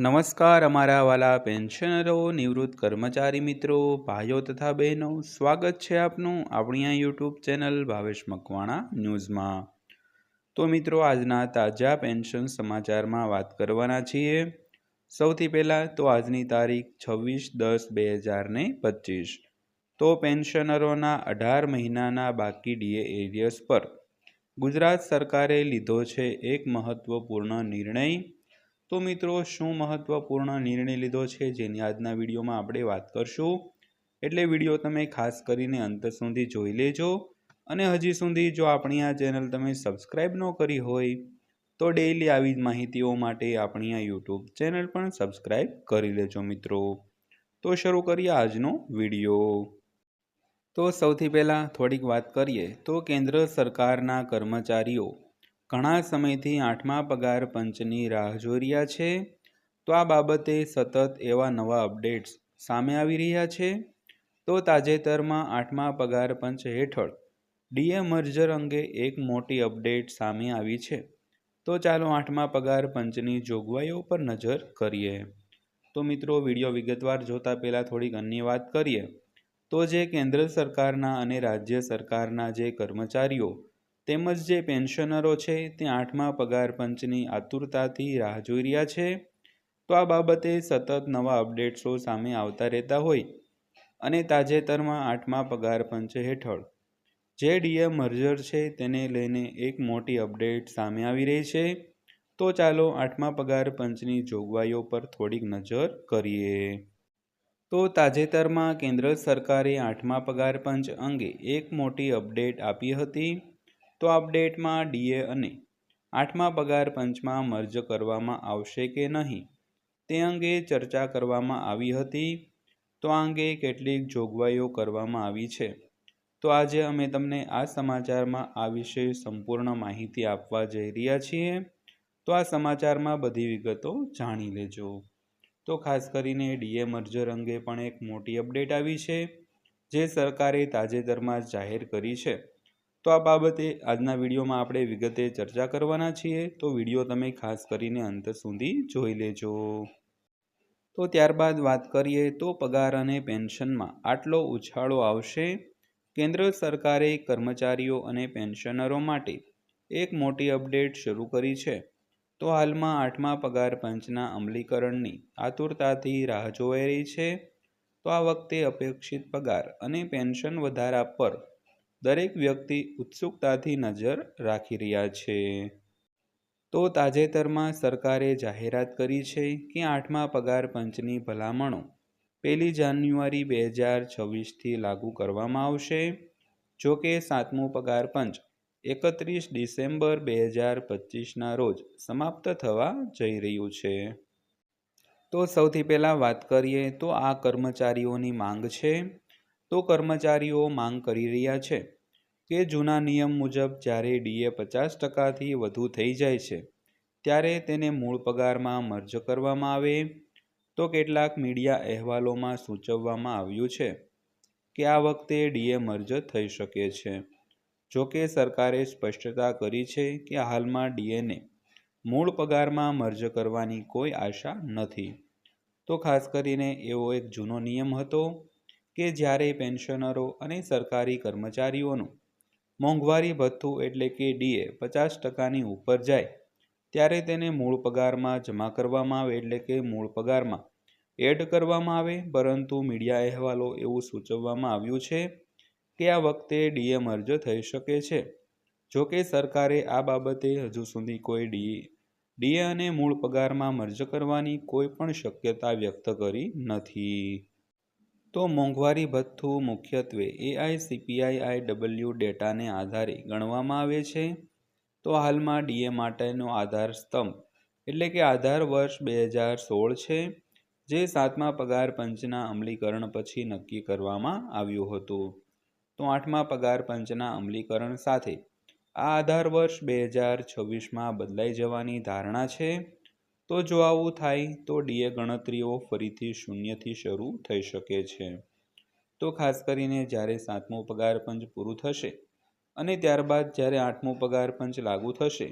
નમસ્કાર અમારા વાલા પેન્શનરો, નિવૃત્ત કર્મચારી મિત્રો, ભાઈઓ તથા બહેનો, સ્વાગત છે આપનું આપણી આ યુટ્યુબ ચેનલ ભાવેશ મકવાણા ન્યૂઝમાં. તો મિત્રો, આજના તાજા પેન્શન સમાચારમાં વાત કરવાના છીએ. સૌથી પહેલાં તો આજની તારીખ છવ્વીસ દસ બે હજાર ને પચીસ. તો પેન્શનરોના અઢાર મહિનાના બાકી ડીએ એરિયસ પર ગુજરાત સરકારે લીધો છે એક મહત્વપૂર્ણ નિર્ણય. તો મિત્રો, શું મહત્વપૂર્ણ નિર્ણય લીધો છે જેની આજના વિડીયોમાં આપણે વાત કરશું? એટલે વીડિયો તમે ખાસ કરીને અંત સુધી જોઈ લેજો અને હજી સુધી જો આપણી આ ચેનલ તમે સબસ્ક્રાઈબ ન કરી હોય, તો ડેઈલી આવી માહિતીઓ માટે આપણી આ યુટ્યુબ ચેનલ પણ સબસ્ક્રાઈબ કરી લેજો મિત્રો. તો શરૂ કરીએ આજનો વીડિયો. તો સૌથી પહેલાં થોડીક વાત કરીએ તો કેન્દ્ર સરકારના કર્મચારીઓ ઘણા સમયથી આઠમા પગાર પંચની રાહ જોઈ રહ્યા છે. તો આ બાબતે સતત એવા નવા અપડેટ્સ સામે આવી રહ્યા છે. તો તાજેતરમાં આઠમા પગાર પંચ હેઠળ ડીએ મર્જર અંગે એક મોટી અપડેટ સામે આવી છે. તો ચાલો આઠમા પગાર પંચની જોગવાઈઓ પર નજર કરીએ. તો મિત્રો, વીડિયો વિગતવાર જોતા પહેલાં થોડીક અન્ય વાત કરીએ. તો જે કેન્દ્ર સરકારના અને રાજ્ય સરકારના જે કર્મચારીઓ તેમજ જે પેન્શનરો છે તે આઠમા પગાર પંચની આતુરતાથી રાહ જોઈ રહ્યા છે. તો આ બાબતે સતત નવા અપડેટ્સો સામે આવતા રહેતા હોય અને તાજેતરમાં આઠમા પગાર પંચ હેઠળ જે ડીએમ મર્જર છે તેને લઈને એક મોટી અપડેટ સામે આવી રહી છે. તો ચાલો આઠમા પગાર પંચની જોગવાઈઓ પર થોડીક નજર કરીએ. તો તાજેતરમાં કેન્દ્ર સરકારે આઠમા પગાર પંચ અંગે એક મોટી અપડેટ આપી હતી. તો અપડેટમાં ડીએ અને આઠમા પગાર પંચમાં મર્જ કરવામાં આવશે કે નહીં? તે અંગે ચર્ચા કરવામાં આવી હતી. તો આ અંગે કેટલીક જોગવાઈઓ કરવામાં આવી છે. તો આજે અમે તમને આ સમાચારમાં આ વિશે સંપૂર્ણ માહિતી આપવા જઈ રહ્યા છીએ. તો આ સમાચારમાં બધી વિગતો જાણી લેજો. તો ખાસ કરીને ડીએ મર્જર અંગે પણ એક મોટી અપડેટ આવી છે, જે સરકારે તાજેતરમાં જાહેર કરી છે. તો આ બાબતે આજના વિડીયોમાં આપણે વિગતે ચર્ચા કરવાના છીએ. તો વીડિયો તમે ખાસ કરીને અંત સુધી જોઈ લેજો. તો ત્યારબાદ વાત કરીએ તો પગાર અને પેન્શનમાં આટલો ઉછાળો આવશે. કેન્દ્ર સરકારે કર્મચારીઓ અને પેન્શનરો માટે એક મોટી અપડેટ શરૂ કરી છે. તો હાલમાં આઠમા પગાર પંચના અમલીકરણની આતુરતાથી રાહ જોવાઈ રહી છે. તો આ વખતે અપેક્ષિત પગાર અને પેન્શન વધારા પર દરેક વ્યક્તિ ઉત્સુકતાથી નજર રાખી રહ્યા છે. તો તાજેતરમાં સરકારે જાહેરાત કરી છે કે આઠમા પગાર પંચની ભલામણો પહેલી જાન્યુઆરી બે હજાર છવ્વીસથી લાગુ કરવામાં આવશે. જો કે સાતમું પગાર પંચ એકત્રીસ ડિસેમ્બર બે હજાર પચીસના રોજ સમાપ્ત થવા જઈ રહ્યું છે. તો સૌથી પહેલાં વાત કરીએ તો આ કર્મચારીઓની માંગ છે. તો કર્મચારીઓ માંગ કરી રહ્યા છે કે જૂના નિયમ મુજબ જ્યારે ડીએ પચાસ ટકાથી વધુ થઈ જાય છે, ત્યારે તેને મૂળ પગારમાં મર્જ કરવામાં આવે? તો કેટલાક મીડિયા અહેવાલોમાં સૂચવવામાં આવ્યું છે કે આ વખતે ડીએ મર્જ થઈ શકે છે. જોકે સરકારે સ્પષ્ટતા કરી છે કે હાલમાં ડીએને મૂળ પગારમાં મર્જ કરવાની કોઈ આશા નથી. તો ખાસ કરીને એવો એક જૂનો નિયમ હતો કે જ્યારે પેન્શનરો અને સરકારી કર્મચારીઓનું મોંઘવારી ભથ્થું એટલે કે ડીએ પચાસ ટકાની ઉપર જાય, ત્યારે તેને મૂળ પગારમાં જમા કરવામાં આવે એટલે કે મૂળ પગારમાં એડ કરવામાં આવે. પરંતુ મીડિયા અહેવાલો એવું સૂચવવામાં આવ્યું છે કે આ વખતે ડીએ મર્જ થઈ શકે છે. જોકે સરકારે આ બાબતે હજુ સુધી કોઈ ડીએ ડીએ અને મૂળ પગારમાં મર્જ કરવાની કોઈ પણ શક્યતા વ્યક્ત કરી નથી. તો મોંઘવારી ભથ્થું મુખ્યત્વે એઆઈસીપીઆઈ ડબલ્યુ ડેટાને આધારે ગણવામાં આવે છે. તો હાલમાં ડીએ માટેનો આધાર સ્તંભ, એટલે કે આધાર વર્ષ બે હજાર સોળ છે, જે સાતમા પગાર પંચના અમલીકરણ પછી નક્કી કરવામાં આવ્યું હતું. તો આઠમા પગાર પંચના અમલીકરણ સાથે આ આધાર વર્ષ બે હજાર છવ્વીસમાં બદલાઈ જવાની ધારણા છે. તો જો આવું થાય, તો ડીએ ગણતરીઓ ફરીથી શૂન્યથી શરૂ થઈ શકે છે. તો ખાસ કરીને જ્યારે સાતમું પગાર પંચ પૂરું થશે અને ત્યારબાદ જ્યારે આઠમો પગાર પંચ લાગુ થશે,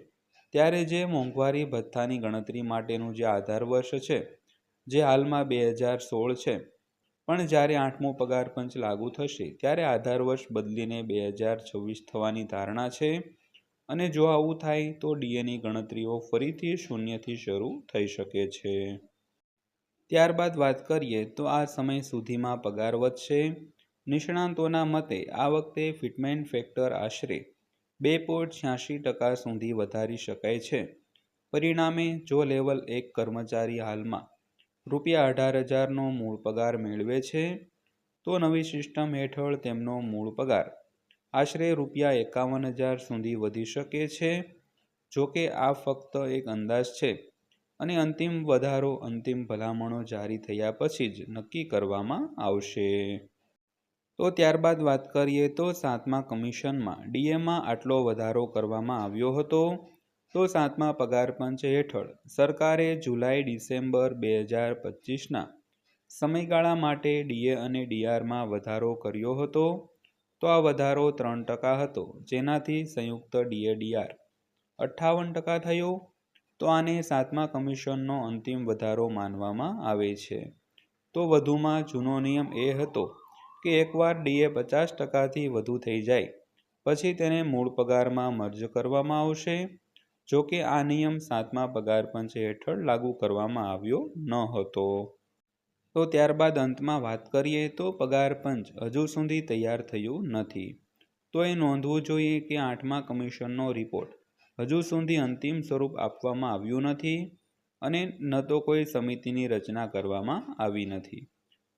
ત્યારે જે મોંઘવારી ભથ્થાની ગણતરી માટેનું જે આધાર વર્ષ છે, જે હાલમાં બે હજાર સોળ છે, પણ જ્યારે આઠમો પગાર પંચ લાગુ થશે, ત્યારે આધાર વર્ષ બદલીને બે હજાર છવ્વીસ થવાની ધારણા છે. અને જો આવું થાય તો ડીએની ગણતરીઓ ફરીથી શૂન્યથી શરૂ થઈ શકે છે. ત્યારબાદ વાત કરીએ તો આ સમય સુધીમાં પગાર વધશે. નિષ્ણાંતોના મતે આ વખતે ફિટમેન્ટ ફેક્ટર આશરે બે પોઈન્ટ છ્યાસી ટકા સુધી વધારી શકાય છે. પરિણામે જો લેવલ એક કર્મચારી હાલમાં રૂપિયા અઢાર હજારનો મૂળ પગાર મેળવે છે, તો નવી સિસ્ટમ હેઠળ તેમનો મૂળ પગાર આશરે રૂપિયા એકાવન હજાર સુધી વધી શકે છે, જો કે આ ફક્ત એક અંદાજ છે. અને અંતિમ વધારો, અંતિમ ભલામણો જારી થયા પછી જ નક્કી કરવામાં આવશે. તો ત્યારબાદ વાત કરીએ તો સાતમા કમિશનમાં ડીએમાં આટલો વધારો કરવામાં આવ્યો હતો. તો સાતમા પગાર પંચ હેઠળ સરકારે જુલાઈ, ડિસેમ્બર બે હજાર પચીસના સમયગાળા માટે ડીએ અને ડીઆરમાં વધારો કર્યો હતો. તો આ વધારો ત્રણ ટકા હતો, જેનાથી સંયુક્ત ડીએ ડીઆર અઠ્ઠાવન ટકા થયો. તો આને સાતમા કમિશનનો અંતિમ વધારો માનવામાં આવે છે. તો વધુમાં જૂનો નિયમ એ હતો કે એકવાર ડીએ પચાસ ટકાથી વધુ થઈ જાય, પછી તેને મૂળ પગારમાં મર્જ કરવામાં આવશે. જો કે આ નિયમ સાતમા પગાર પંચ હેઠળ લાગુ કરવામાં આવ્યો ન હતો. તો ત્યારબાદ અંતમાં વાત કરીએ તો પગાર પંચ હજુ સુધી તૈયાર થયું નથી. તો એ નોંધવું જોઈએ કે આઠમા કમિશનનો રિપોર્ટ હજુ સુધી અંતિમ સ્વરૂપ આપવામાં આવ્યું નથી અને ન તો કોઈ સમિતિની રચના કરવામાં આવી નથી.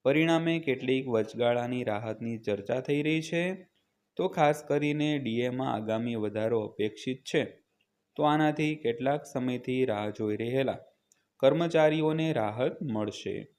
પરિણામે કેટલીક વચગાળાની રાહતની ચર્ચા થઈ રહી છે. તો ખાસ કરીને ડીએમાં આગામી વધારો અપેક્ષિત છે. તો આનાથી કેટલાક સમયથી રાહ જોઈ રહેલા કર્મચારીઓને રાહત મળશે.